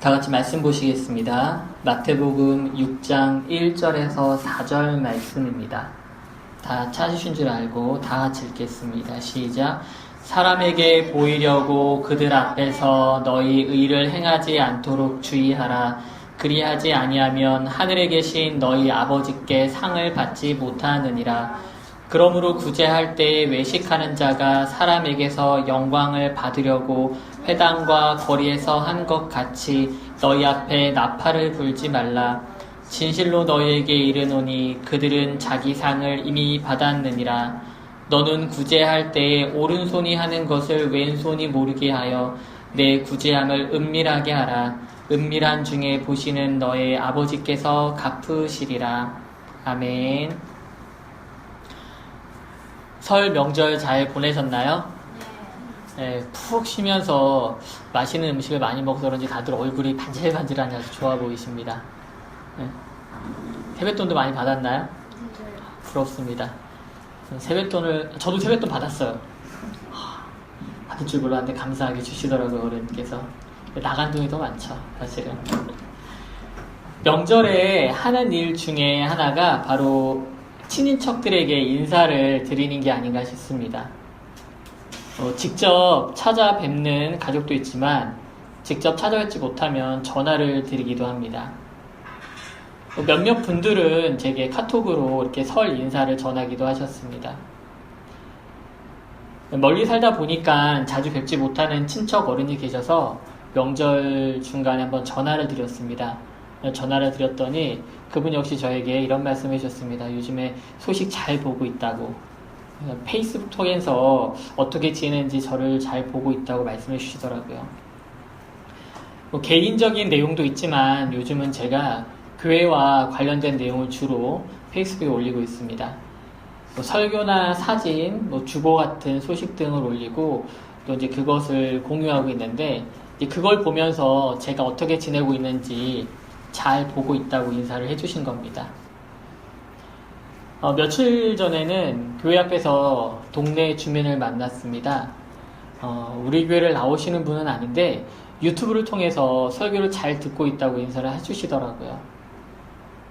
다 같이 말씀 보시겠습니다. 마태복음 6장 1절에서 4절 말씀입니다. 다 찾으신 줄 알고 다 같이 읽겠습니다. 시작. 사람에게 보이려고 그들 앞에서 너희 의를 행하지 않도록 주의하라. 그리하지 아니하면 하늘에 계신 너희 아버지께 상을 받지 못하느니라. 그러므로 구제할 때에 외식하는 자가 사람에게서 영광을 받으려고 회당과 거리에서 한 것 같이 너희 앞에 나팔을 불지 말라. 진실로 너희에게 이르노니 그들은 자기 상을 이미 받았느니라. 너는 구제할 때에 오른손이 하는 것을 왼손이 모르게 하여 내 구제함을 은밀하게 하라. 은밀한 중에 보시는 너의 아버지께서 갚으시리라. 아멘. 설 명절 잘 보내셨나요? 네, 푹 쉬면서 맛있는 음식을 많이 먹어서 그런지 다들 얼굴이 반질반질하니 아주 좋아 보이십니다. 네. 세뱃돈도 많이 받았나요? 부럽습니다. 세뱃돈을, 저도 세뱃돈 받았어요. 하, 받을 줄 몰랐는데 감사하게 주시더라고요, 어른께서. 나간 돈이 더 많죠, 사실은. 명절에 하는 일 중에 하나가 바로 친인척들에게 인사를 드리는 게 아닌가 싶습니다. 어, 직접 찾아뵙는 가족도 있지만 직접 찾아뵙지 못하면 전화를 드리기도 합니다. 어, 몇몇 분들은 제게 카톡으로 이렇게 설 인사를 전하기도 하셨습니다. 멀리 살다 보니까 자주 뵙지 못하는 친척 어른이 계셔서 명절 중간에 한번 전화를 드렸습니다. 전화를 드렸더니 그분 역시 저에게 이런 말씀 해 주셨습니다. 요즘에 소식 잘 보고 있다고. 페이스북 통해서 어떻게 지내는지 저를 잘 보고 있다고 말씀해 주시더라고요. 뭐 개인적인 내용도 있지만 요즘은 제가 교회와 관련된 내용을 주로 페이스북에 올리고 있습니다. 뭐 설교나 사진, 뭐 주보 같은 소식 등을 올리고 또 이제 그것을 공유하고 있는데 그걸 보면서 제가 어떻게 지내고 있는지 잘 보고 있다고 인사를 해주신 겁니다. 어, 며칠 전에는 교회 앞에서 동네 주민을 만났습니다. 어, 우리 교회를 나오시는 분은 아닌데 유튜브를 통해서 설교를 잘 듣고 있다고 인사를 해주시더라고요.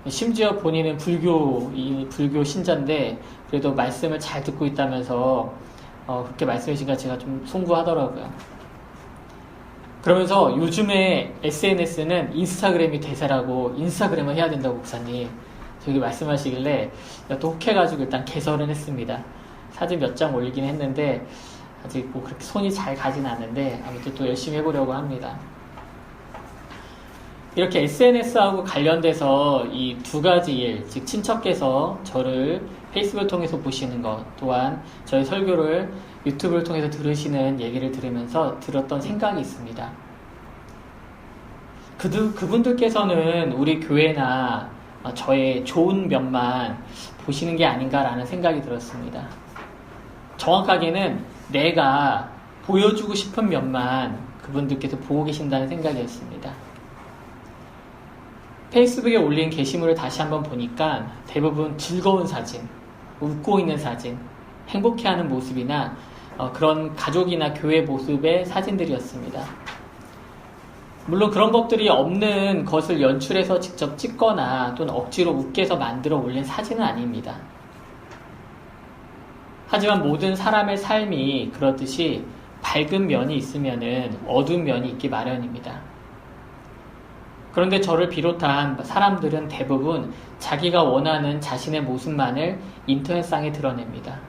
심지어 본인은 불교, 이 불교 신자인데 그래도 말씀을 잘 듣고 있다면서 어, 그렇게 말씀해 주시니까 제가 좀 송구하더라고요. 그러면서 요즘에 SNS는 인스타그램이 대세라고 인스타그램을 해야 된다고 목사님 저기 말씀하시길래 또 혹해가지고 일단 개설은 했습니다. 사진 몇 장 올리긴 했는데 아직 뭐 그렇게 손이 잘 가진 않는데 아무튼 또 열심히 해보려고 합니다. 이렇게 SNS하고 관련돼서 이 두 가지 일, 즉 친척께서 저를 페이스북을 통해서 보시는 것, 또한 저희 설교를 유튜브를 통해서 들으시는 얘기를 들으면서 들었던 생각이 있습니다. 그들, 그분들께서는 우리 교회나 저의 좋은 면만 보시는 게 아닌가라는 생각이 들었습니다. 정확하게는 내가 보여주고 싶은 면만 그분들께서 보고 계신다는 생각이었습니다. 페이스북에 올린 게시물을 다시 한번 보니까 대부분 즐거운 사진, 웃고 있는 사진, 행복해하는 모습이나 어, 그런 가족이나 교회 모습의 사진들이었습니다. 물론 그런 것들이 없는 것을 연출해서 직접 찍거나 또는 억지로 웃게 해서 만들어 올린 사진은 아닙니다. 하지만 모든 사람의 삶이 그렇듯이 밝은 면이 있으면 어두운 면이 있기 마련입니다. 그런데 저를 비롯한 사람들은 대부분 자기가 원하는 자신의 모습만을 인터넷상에 드러냅니다.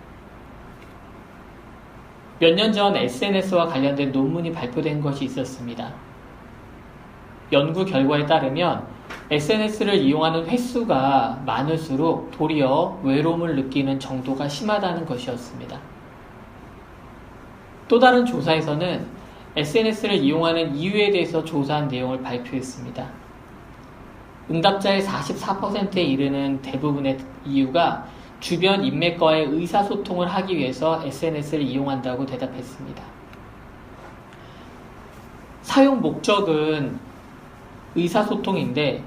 몇 년 전 SNS와 관련된 논문이 발표된 것이 있었습니다. 연구 결과에 따르면 SNS를 이용하는 횟수가 많을수록 도리어 외로움을 느끼는 정도가 심하다는 것이었습니다. 또 다른 조사에서는 SNS를 이용하는 이유에 대해서 조사한 내용을 발표했습니다. 응답자의 44%에 이르는 대부분의 이유가 주변 인맥과의 의사소통을 하기 위해서 SNS를 이용한다고 대답했습니다. 사용 목적은 의사소통인데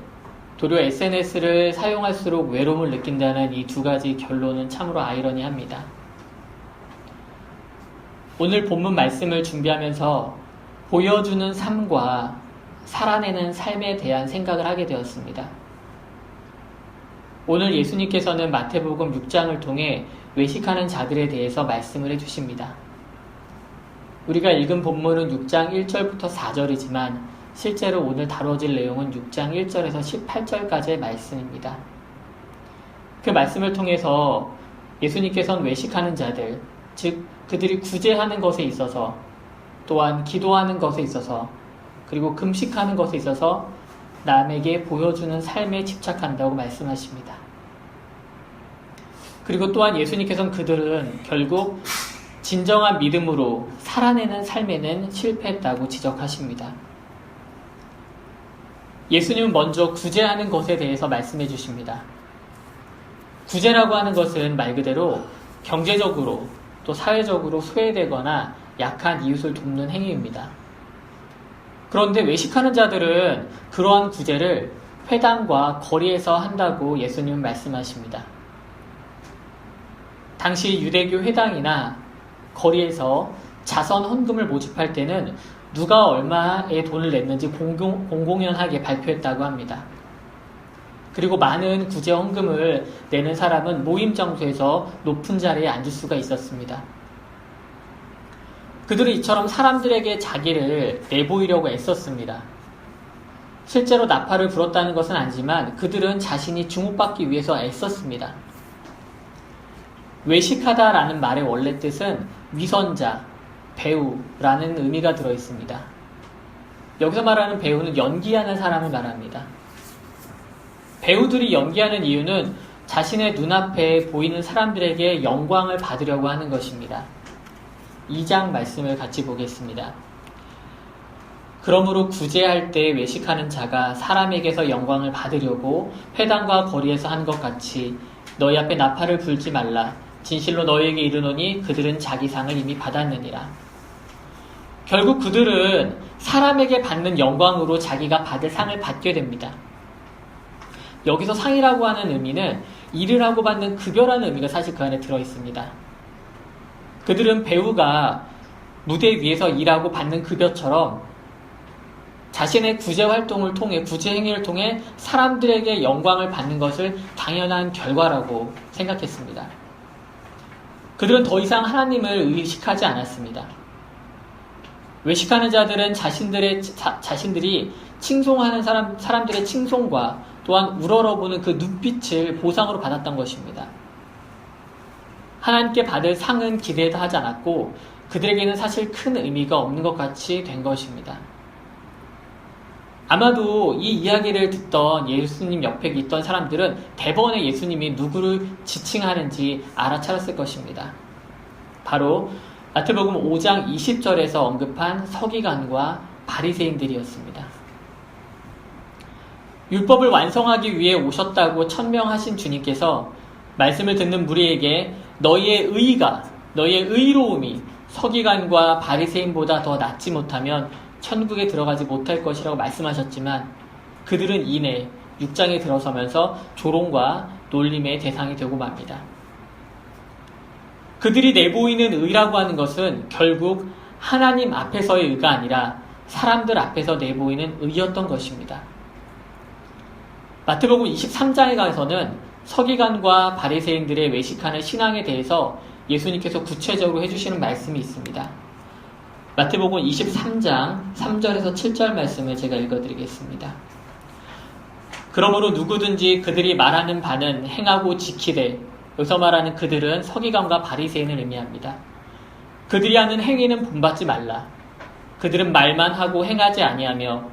도리어 SNS를 사용할수록 외로움을 느낀다는 이 두 가지 결론은 참으로 아이러니합니다. 오늘 본문 말씀을 준비하면서 보여주는 삶과 살아내는 삶에 대한 생각을 하게 되었습니다. 오늘 예수님께서는 마태복음 6장을 통해 외식하는 자들에 대해서 말씀을 해주십니다. 우리가 읽은 본문은 6장 1절부터 4절이지만 실제로 오늘 다뤄질 내용은 6장 1절에서 18절까지의 말씀입니다. 그 말씀을 통해서 예수님께서는 외식하는 자들, 즉 그들이 구제하는 것에 있어서 또한 기도하는 것에 있어서 그리고 금식하는 것에 있어서 남에게 보여주는 삶에 집착한다고 말씀하십니다. 그리고 또한 예수님께서는 그들은 결국 진정한 믿음으로 살아내는 삶에는 실패했다고 지적하십니다. 예수님은 먼저 구제하는 것에 대해서 말씀해 주십니다. 구제라고 하는 것은 말 그대로 경제적으로 또 사회적으로 소외되거나 약한 이웃을 돕는 행위입니다. 그런데 외식하는 자들은 그러한 구제를 회당과 거리에서 한다고 예수님은 말씀하십니다. 당시 유대교 회당이나 거리에서 자선 헌금을 모집할 때는 누가 얼마의 돈을 냈는지 공공, 공공연하게 발표했다고 합니다. 그리고 많은 구제 헌금을 내는 사람은 모임 장소에서 높은 자리에 앉을 수가 있었습니다. 그들은 이처럼 사람들에게 자기를 내보이려고 애썼습니다. 실제로 나팔을 불었다는 것은 아니지만 그들은 자신이 주목받기 위해서 애썼습니다. 외식하다라는 말의 원래 뜻은 위선자, 배우라는 의미가 들어 있습니다. 여기서 말하는 배우는 연기하는 사람을 말합니다. 배우들이 연기하는 이유는 자신의 눈앞에 보이는 사람들에게 영광을 받으려고 하는 것입니다. 2장 말씀을 같이 보겠습니다. 그러므로 구제할 때 외식하는 자가 사람에게서 영광을 받으려고 회당과 거리에서 한 것 같이 너희 앞에 나팔을 불지 말라. 진실로 너희에게 이르노니 그들은 자기 상을 이미 받았느니라. 결국 그들은 사람에게 받는 영광으로 자기가 받을 상을 받게 됩니다. 여기서 상이라고 하는 의미는 일을 하고 받는 급여라는 의미가 사실 그 안에 들어 있습니다. 그들은 배우가 무대 위에서 일하고 받는 급여처럼 자신의 구제 활동을 통해 구제 행위를 통해 사람들에게 영광을 받는 것을 당연한 결과라고 생각했습니다. 그들은 더 이상 하나님을 의식하지 않았습니다. 외식하는 자들은 자신들의 자, 자신들이 칭송하는 사람 사람들의 칭송과 또한 우러러보는 그 눈빛을 보상으로 받았던 것입니다. 하나님께 받을 상은 기대도 하지 않았고 그들에게는 사실 큰 의미가 없는 것 같이 된 것입니다. 아마도 이 이야기를 듣던 예수님 옆에 있던 사람들은 대번에 예수님이 누구를 지칭하는지 알아차렸을 것입니다. 바로 마태복음 5장 20절에서 언급한 서기관과 바리새인들이었습니다. 율법을 완성하기 위해 오셨다고 천명하신 주님께서 말씀을 듣는 무리에게 너희의 의가 너희의 의로움이 서기관과 바리새인보다 더 낫지 못하면 천국에 들어가지 못할 것이라고 말씀하셨지만 그들은 이내 6장에 들어서면서 조롱과 놀림의 대상이 되고 맙니다. 그들이 내보이는 의라고 하는 것은 결국 하나님 앞에서의 의가 아니라 사람들 앞에서 내보이는 의였던 것입니다. 마태복음 23장에 가서는 서기관과 바리새인들의 외식하는 신앙에 대해서 예수님께서 구체적으로 해주시는 말씀이 있습니다. 마태복음 23장 3절에서 7절 말씀을 제가 읽어드리겠습니다. 그러므로 누구든지 그들이 말하는 바는 행하고 지키되 여기서 말하는 그들은 서기관과 바리새인을 의미합니다. 그들이 하는 행위는 본받지 말라. 그들은 말만 하고 행하지 아니하며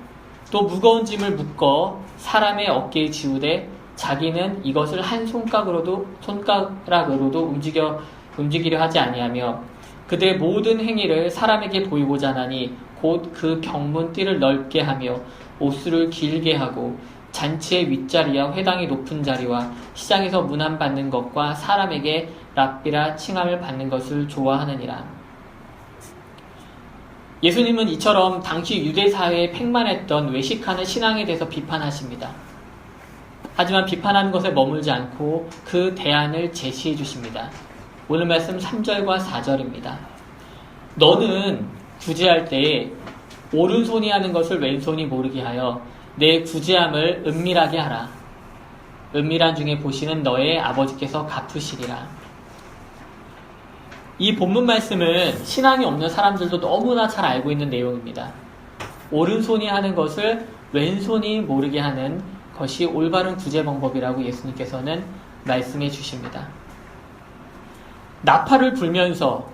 또 무거운 짐을 묶어 사람의 어깨에 지우되 자기는 이것을 한 손가락으로도 손가락으로도 움직여 움직이려 하지 아니하며 그들의 모든 행위를 사람에게 보이고자 하니 곧 그 경문 띠를 넓게 하며 옷수를 길게 하고 잔치의 윗자리와 회당의 높은 자리와 시장에서 문안 받는 것과 사람에게 랍비라 칭함을 받는 것을 좋아하느니라. 예수님은 이처럼 당시 유대 사회에 팽만했던 외식하는 신앙에 대해서 비판하십니다. 하지만 비판하는 것에 머물지 않고 그 대안을 제시해 주십니다. 오늘 말씀 3절과 4절입니다. 너는 구제할 때에 오른손이 하는 것을 왼손이 모르게 하여 내 구제함을 은밀하게 하라. 은밀한 중에 보시는 너의 아버지께서 갚으시리라. 이 본문 말씀은 신앙이 없는 사람들도 너무나 잘 알고 있는 내용입니다. 오른손이 하는 것을 왼손이 모르게 하는 것이 올바른 구제 방법이라고 예수님께서는 말씀해 주십니다. 나팔을 불면서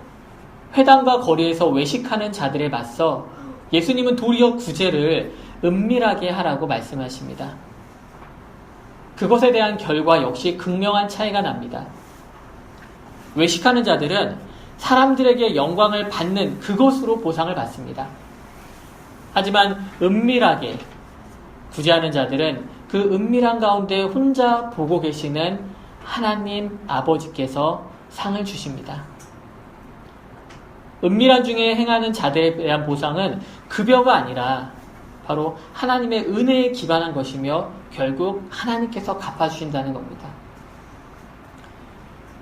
회당과 거리에서 외식하는 자들에 맞서 예수님은 도리어 구제를 은밀하게 하라고 말씀하십니다. 그것에 대한 결과 역시 극명한 차이가 납니다. 외식하는 자들은 사람들에게 영광을 받는 그것으로 보상을 받습니다. 하지만 은밀하게 구제하는 자들은 그 은밀한 가운데 혼자 보고 계시는 하나님 아버지께서 상을 주십니다. 은밀한 중에 행하는 자들에 대한 보상은 급여가 아니라 바로 하나님의 은혜에 기반한 것이며 결국 하나님께서 갚아주신다는 겁니다.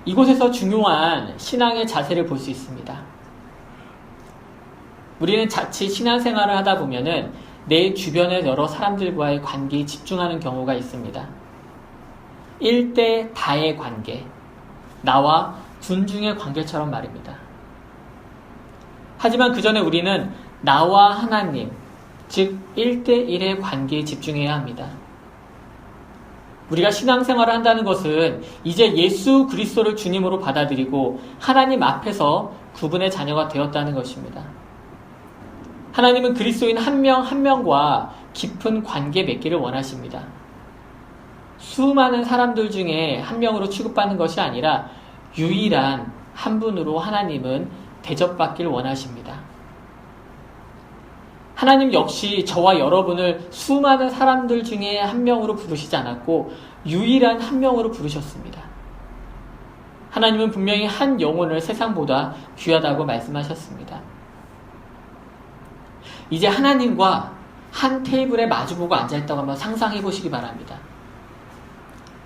이곳에서 중요한 신앙의 자세를 볼 수 있습니다. 우리는 자칫 신앙생활을 하다 보면은 내 주변의 여러 사람들과의 관계에 집중하는 경우가 있습니다. 1대 다의 관계, 나와 군중의 관계처럼 말입니다. 하지만 그 전에 우리는 나와 하나님, 즉 1대1의 관계에 집중해야 합니다. 우리가 신앙생활을 한다는 것은 이제 예수 그리스도를 주님으로 받아들이고 하나님 앞에서 구분의 자녀가 되었다는 것입니다. 하나님은 그리스도인 한 명한 명과 깊은 관계 맺기를 원하십니다. 수많은 사람들 중에 한 명으로 취급받는 것이 아니라 유일한 한 분으로 하나님은 대접받길 원하십니다. 하나님 역시 저와 여러분을 수많은 사람들 중에 한 명으로 부르시지 않았고 유일한 한 명으로 부르셨습니다. 하나님은 분명히 한 영혼을 세상보다 귀하다고 말씀하셨습니다. 이제 하나님과 한 테이블에 마주보고 앉아있다고 한번 상상해 보시기 바랍니다.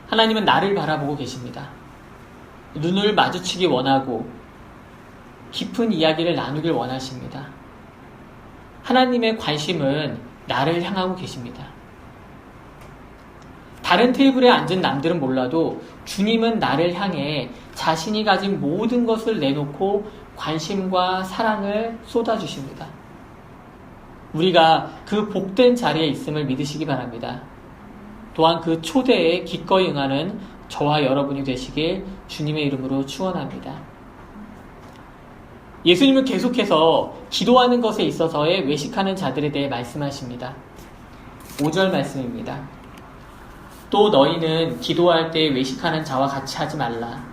하나님은 나를 바라보고 계십니다. 눈을 마주치기 원하고 깊은 이야기를 나누길 원하십니다. 하나님의 관심은 나를 향하고 계십니다. 다른 테이블에 앉은 남들은 몰라도 주님은 나를 향해 자신이 가진 모든 것을 내놓고 관심과 사랑을 쏟아주십니다. 우리가 그 복된 자리에 있음을 믿으시기 바랍니다. 또한 그 초대에 기꺼이 응하는 저와 여러분이 되시길 주님의 이름으로 축원합니다. 예수님은 계속해서 기도하는 것에 있어서의 외식하는 자들에 대해 말씀하십니다. 5절 말씀입니다. 또 너희는 기도할 때 외식하는 자와 같이 하지 말라.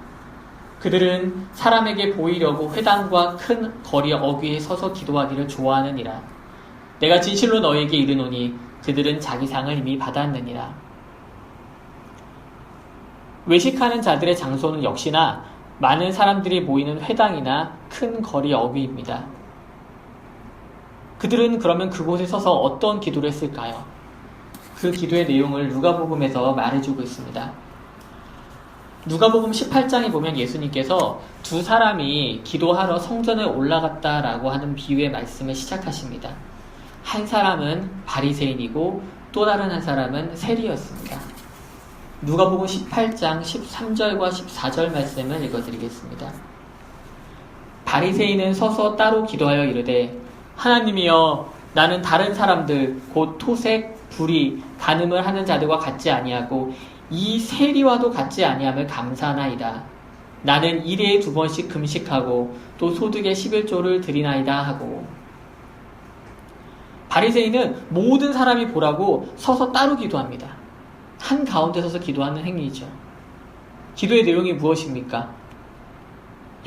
그들은 사람에게 보이려고 회당과 큰 거리 어귀에 서서 기도하기를 좋아하느니라. 내가 진실로 너희에게 이르노니 그들은 자기 상을 이미 받았느니라. 외식하는 자들의 장소는 역시나 많은 사람들이 모이는 회당이나 큰 거리 어귀입니다. 그들은 그러면 그곳에 서서 어떤 기도를 했을까요? 그 기도의 내용을 누가복음에서 말해주고 있습니다. 누가복음 18장에 보면 예수님께서 두 사람이 기도하러 성전에 올라갔다라고 하는 비유의 말씀을 시작하십니다. 한 사람은 바리새인이고 또 다른 한 사람은 세리였습니다. 누가복음 18장 13절과 14절 말씀을 읽어드리겠습니다. 바리새인은 서서 따로 기도하여 이르되 하나님이여 나는 다른 사람들 곧 토색, 불의, 간음을 하는 자들과 같지 아니하고 이 세리와도 같지 아니함을 감사하나이다. 나는 일에 두 번씩 금식하고 또 소득의 11조를 드리나이다 하고 바리새인은 모든 사람이 보라고 서서 따로 기도합니다. 한 가운데 서서 기도하는 행위이죠. 기도의 내용이 무엇입니까?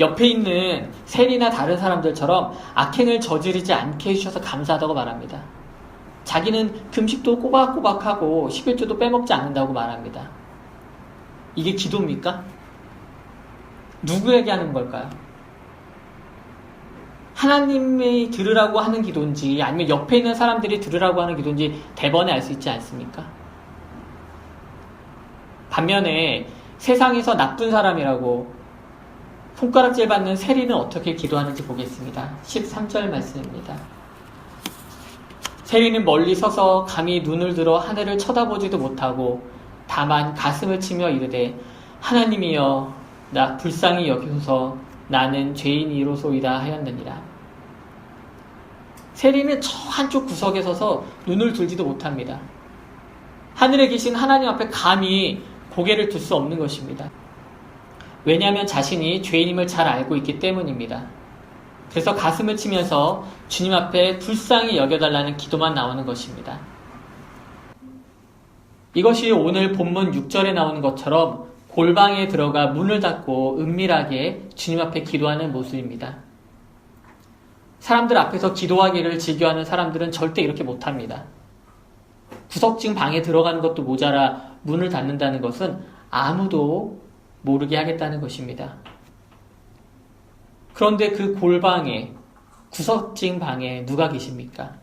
옆에 있는 세리나 다른 사람들처럼 악행을 저지르지 않게 해주셔서 감사하다고 말합니다. 자기는 금식도 꼬박꼬박하고 11조도 빼먹지 않는다고 말합니다. 이게 기도입니까? 누구에게 하는 걸까요? 하나님이 들으라고 하는 기도인지 아니면 옆에 있는 사람들이 들으라고 하는 기도인지 대번에 알 수 있지 않습니까? 반면에 세상에서 나쁜 사람이라고 손가락질 받는 세리는 어떻게 기도하는지 보겠습니다. 13절 말씀입니다. 세리는 멀리 서서 감히 눈을 들어 하늘을 쳐다보지도 못하고 다만 가슴을 치며 이르되 하나님이여 나 불쌍히 여기소서 나는 죄인이로소이다 하였느니라. 세리는 저 한쪽 구석에 서서 눈을 들지도 못합니다. 하늘에 계신 하나님 앞에 감히 고개를 들 수 없는 것입니다. 왜냐하면 자신이 죄인임을 잘 알고 있기 때문입니다. 그래서 가슴을 치면서 주님 앞에 불쌍히 여겨달라는 기도만 나오는 것입니다. 이것이 오늘 본문 6절에 나오는 것처럼 골방에 들어가 문을 닫고 은밀하게 주님 앞에 기도하는 모습입니다. 사람들 앞에서 기도하기를 즐겨하는 사람들은 절대 이렇게 못합니다. 구석진 방에 들어가는 것도 모자라 문을 닫는다는 것은 아무도 모르게 하겠다는 것입니다. 그런데 그 골방에, 구석진 방에 누가 계십니까?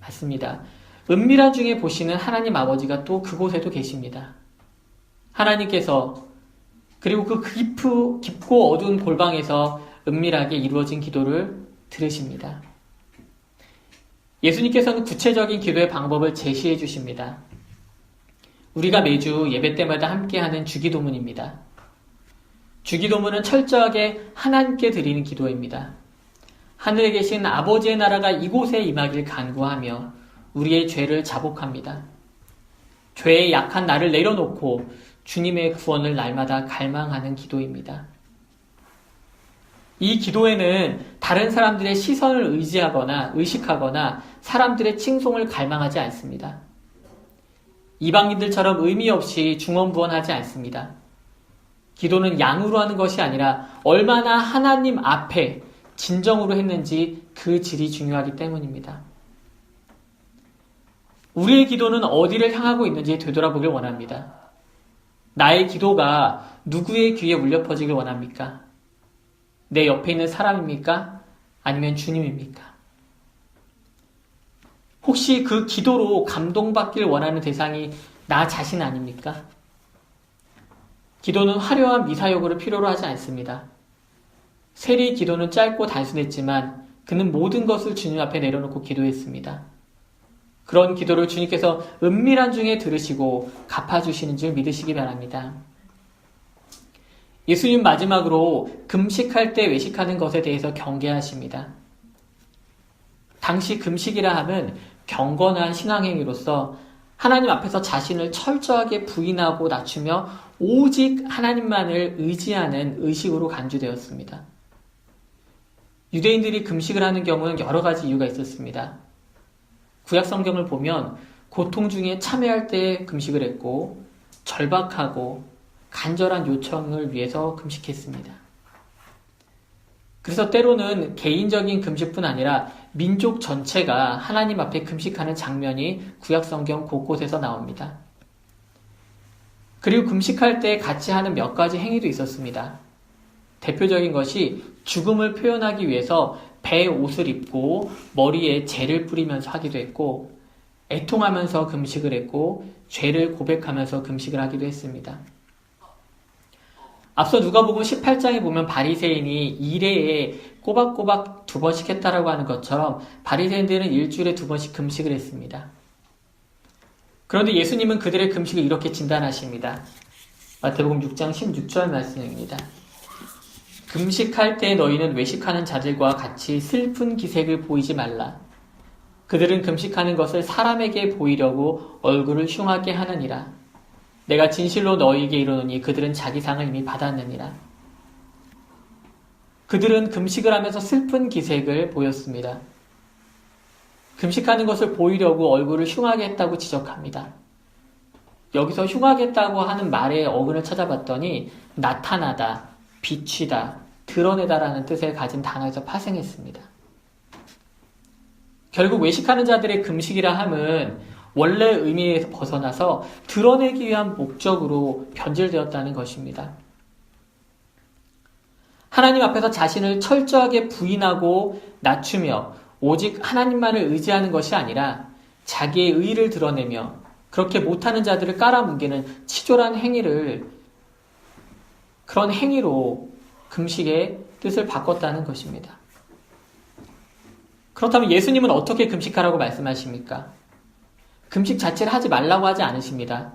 맞습니다. 은밀한 중에 보시는 하나님 아버지가 또 그곳에도 계십니다. 하나님께서 그리고 그 깊고, 깊고 어두운 골방에서 은밀하게 이루어진 기도를 들으십니다. 예수님께서는 구체적인 기도의 방법을 제시해 주십니다. 우리가 매주 예배 때마다 함께하는 주기도문입니다. 주기도문은 철저하게 하나님께 드리는 기도입니다. 하늘에 계신 아버지의 나라가 이곳에 임하길 간구하며 우리의 죄를 자복합니다. 죄에 약한 나를 내려놓고 주님의 구원을 날마다 갈망하는 기도입니다. 이 기도에는 다른 사람들의 시선을 의지하거나 의식하거나 사람들의 칭송을 갈망하지 않습니다. 이방인들처럼 의미 없이 중언부언하지 않습니다. 기도는 양으로 하는 것이 아니라 얼마나 하나님 앞에 진정으로 했는지 그 질이 중요하기 때문입니다. 우리의 기도는 어디를 향하고 있는지 되돌아보길 원합니다. 나의 기도가 누구의 귀에 울려 퍼지길 원합니까? 내 옆에 있는 사람입니까? 아니면 주님입니까? 혹시 그 기도로 감동받길 원하는 대상이 나 자신 아닙니까? 기도는 화려한 미사여구를 필요로 하지 않습니다. 세리 기도는 짧고 단순했지만 그는 모든 것을 주님 앞에 내려놓고 기도했습니다. 그런 기도를 주님께서 은밀한 중에 들으시고 갚아주시는 줄 믿으시기 바랍니다. 예수님 마지막으로 금식할 때 외식하는 것에 대해서 경계하십니다. 당시 금식이라 함은 경건한 신앙행위로서 하나님 앞에서 자신을 철저하게 부인하고 낮추며 오직 하나님만을 의지하는 의식으로 간주되었습니다. 유대인들이 금식을 하는 경우는 여러 가지 이유가 있었습니다. 구약 성경을 보면 고통 중에 참여할 때 금식을 했고 절박하고 간절한 요청을 위해서 금식했습니다. 그래서 때로는 개인적인 금식뿐 아니라 민족 전체가 하나님 앞에 금식하는 장면이 구약 성경 곳곳에서 나옵니다. 그리고 금식할 때 같이 하는 몇 가지 행위도 있었습니다. 대표적인 것이 죽음을 표현하기 위해서 배 옷을 입고 머리에 재를 뿌리면서 하기도 했고 애통하면서 금식을 했고 죄를 고백하면서 금식을 하기도 했습니다. 앞서 누가복음 18장에 보면 바리새인이 일회에 꼬박꼬박 두 번씩 했다라고 하는 것처럼 바리새인들은 일주일에 두 번씩 금식을 했습니다. 그런데 예수님은 그들의 금식을 이렇게 진단하십니다. 마태복음 6장 16절 말씀입니다. 금식할 때 너희는 외식하는 자들과 같이 슬픈 기색을 보이지 말라. 그들은 금식하는 것을 사람에게 보이려고 얼굴을 흉하게 하느니라. 내가 진실로 너희에게 이르노니 그들은 자기 상을 이미 받았느니라. 그들은 금식을 하면서 슬픈 기색을 보였습니다. 금식하는 것을 보이려고 얼굴을 흉하게 했다고 지적합니다. 여기서 흉하게 했다고 하는 말의 어근을 찾아봤더니 나타나다, 비치다, 드러내다라는 뜻을 가진 단어에서 파생했습니다. 결국 외식하는 자들의 금식이라 함은 원래 의미에서 벗어나서 드러내기 위한 목적으로 변질되었다는 것입니다. 하나님 앞에서 자신을 철저하게 부인하고 낮추며 오직 하나님만을 의지하는 것이 아니라 자기의 의를 드러내며 그렇게 못하는 자들을 깔아뭉개는 치졸한 행위를 그런 행위로 금식의 뜻을 바꿨다는 것입니다. 그렇다면 예수님은 어떻게 금식하라고 말씀하십니까? 금식 자체를 하지 말라고 하지 않으십니다.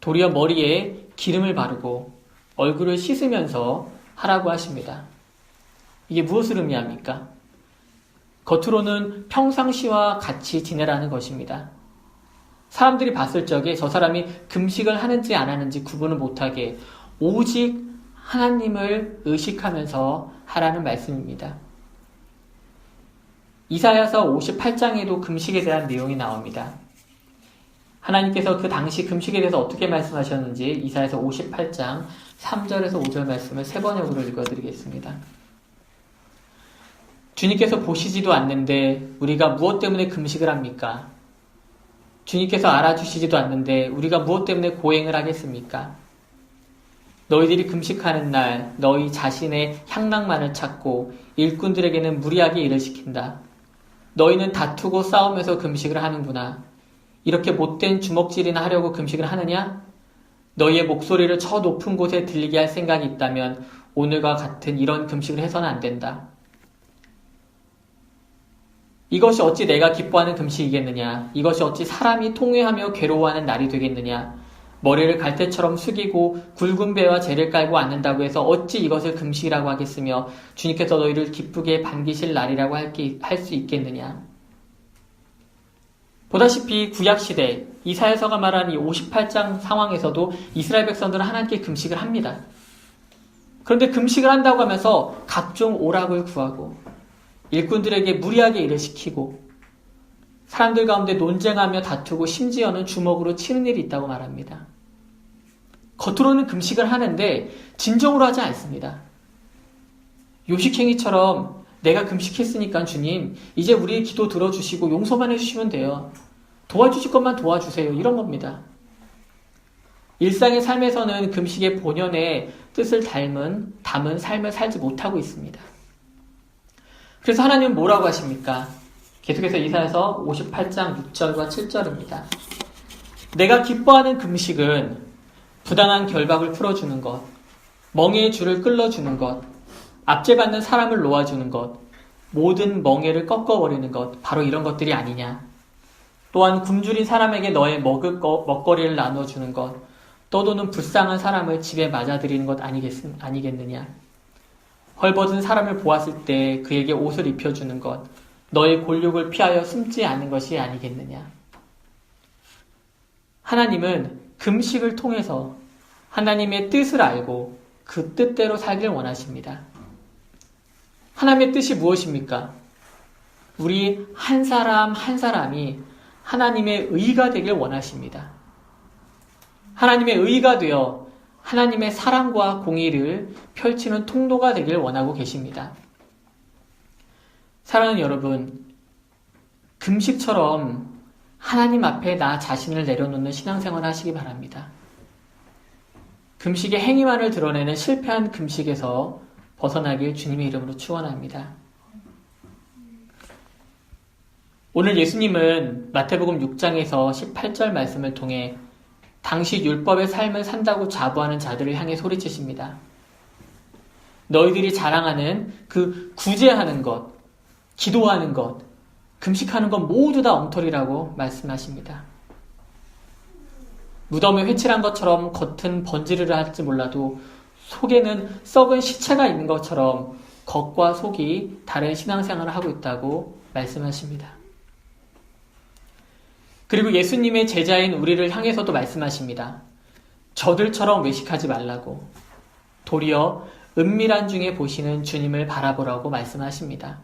도리어 머리에 기름을 바르고 얼굴을 씻으면서 하라고 하십니다. 이게 무엇을 의미합니까? 겉으로는 평상시와 같이 지내라는 것입니다. 사람들이 봤을 적에 저 사람이 금식을 하는지 안 하는지 구분을 못하게 오직 하나님을 의식하면서 하라는 말씀입니다. 이사야서 58장에도 금식에 대한 내용이 나옵니다. 하나님께서 그 당시 금식에 대해서 어떻게 말씀하셨는지 이사야서 58장 3절에서 5절 말씀을 세 번역으로 읽어드리겠습니다. 주님께서 보시지도 않는데 우리가 무엇 때문에 금식을 합니까? 주님께서 알아주시지도 않는데 우리가 무엇 때문에 고행을 하겠습니까? 너희들이 금식하는 날 너희 자신의 향락만을 찾고 일꾼들에게는 무리하게 일을 시킨다. 너희는 다투고 싸우면서 금식을 하는구나. 이렇게 못된 주먹질이나 하려고 금식을 하느냐? 너희의 목소리를 저 높은 곳에 들리게 할 생각이 있다면 오늘과 같은 이런 금식을 해서는 안 된다. 이것이 어찌 내가 기뻐하는 금식이겠느냐? 이것이 어찌 사람이 통회하며 괴로워하는 날이 되겠느냐? 머리를 갈대처럼 숙이고 굵은 배와 재를 깔고 앉는다고 해서 어찌 이것을 금식이라고 하겠으며 주님께서 너희를 기쁘게 반기실 날이라고 할 수 있겠느냐? 보다시피 구약시대 이사야서가 말한 이 58장 상황에서도 이스라엘 백성들은 하나님께 금식을 합니다. 그런데 금식을 한다고 하면서 각종 오락을 구하고 일꾼들에게 무리하게 일을 시키고 사람들 가운데 논쟁하며 다투고 심지어는 주먹으로 치는 일이 있다고 말합니다. 겉으로는 금식을 하는데 진정으로 하지 않습니다. 요식행위처럼 내가 금식했으니까 주님, 이제 우리의 기도 들어주시고 용서만 해주시면 돼요. 도와주실 것만 도와주세요. 이런 겁니다. 일상의 삶에서는 금식의 본연의 뜻을 닮은, 담은 삶을 살지 못하고 있습니다. 그래서 하나님은 뭐라고 하십니까? 계속해서 이사에서 58장 6절과 7절입니다. 내가 기뻐하는 금식은 부당한 결박을 풀어주는 것, 멍에의 줄을 끌어주는 것, 압제받는 사람을 놓아주는 것, 모든 멍에를 꺾어버리는 것, 바로 이런 것들이 아니냐. 또한 굶주린 사람에게 너의 먹을 거, 먹거리를 나눠주는 것, 떠도는 불쌍한 사람을 집에 맞아들이는 것 아니겠, 아니겠느냐. 헐벗은 사람을 보았을 때 그에게 옷을 입혀주는 것, 너의 골육을 피하여 숨지 않는 것이 아니겠느냐. 하나님은 금식을 통해서 하나님의 뜻을 알고 그 뜻대로 살길 원하십니다. 하나님의 뜻이 무엇입니까? 우리 한 사람 한 사람이 하나님의 의가 되길 원하십니다. 하나님의 의가 되어 하나님의 사랑과 공의를 펼치는 통로가 되길 원하고 계십니다. 사랑하는 여러분, 금식처럼 하나님 앞에 나 자신을 내려놓는 신앙생활을 하시기 바랍니다. 금식의 행위만을 드러내는 실패한 금식에서 벗어나길 주님의 이름으로 축원합니다. 오늘 예수님은 마태복음 6장에서 18절 말씀을 통해 당시 율법의 삶을 산다고 자부하는 자들을 향해 소리치십니다. 너희들이 자랑하는 그 구제하는 것, 기도하는 것, 금식하는 것 모두 다 엉터리라고 말씀하십니다. 무덤에 회칠한 것처럼 겉은 번지르르 할지 몰라도 속에는 썩은 시체가 있는 것처럼 겉과 속이 다른 신앙생활을 하고 있다고 말씀하십니다. 그리고 예수님의 제자인 우리를 향해서도 말씀하십니다. 저들처럼 외식하지 말라고 도리어 은밀한 중에 보시는 주님을 바라보라고 말씀하십니다.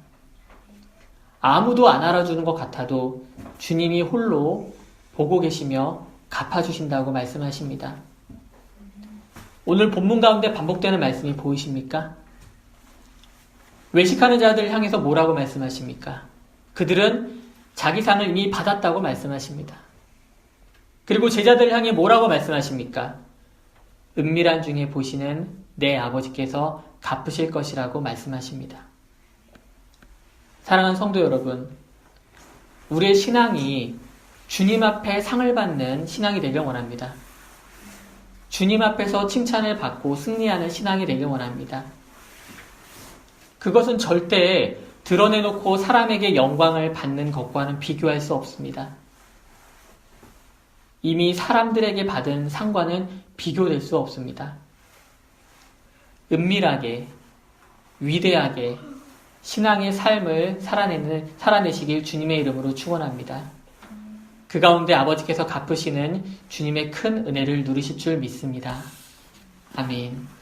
아무도 안 알아주는 것 같아도 주님이 홀로 보고 계시며 갚아주신다고 말씀하십니다. 오늘 본문 가운데 반복되는 말씀이 보이십니까? 외식하는 자들을 향해서 뭐라고 말씀하십니까? 그들은 자기 상을 이미 받았다고 말씀하십니다. 그리고 제자들을 향해 뭐라고 말씀하십니까? 은밀한 중에 보시는 내 아버지께서 갚으실 것이라고 말씀하십니다. 사랑하는 성도 여러분, 우리의 신앙이 주님 앞에 상을 받는 신앙이 되길 원합니다. 주님 앞에서 칭찬을 받고 승리하는 신앙이 되길 원합니다. 그것은 절대 드러내놓고 사람에게 영광을 받는 것과는 비교할 수 없습니다. 이미 사람들에게 받은 상과는 비교될 수 없습니다. 은밀하게, 위대하게 신앙의 삶을 살아내는, 살아내시길 주님의 이름으로 축원합니다. 그 가운데 아버지께서 갚으시는 주님의 큰 은혜를 누리실 줄 믿습니다. 아멘.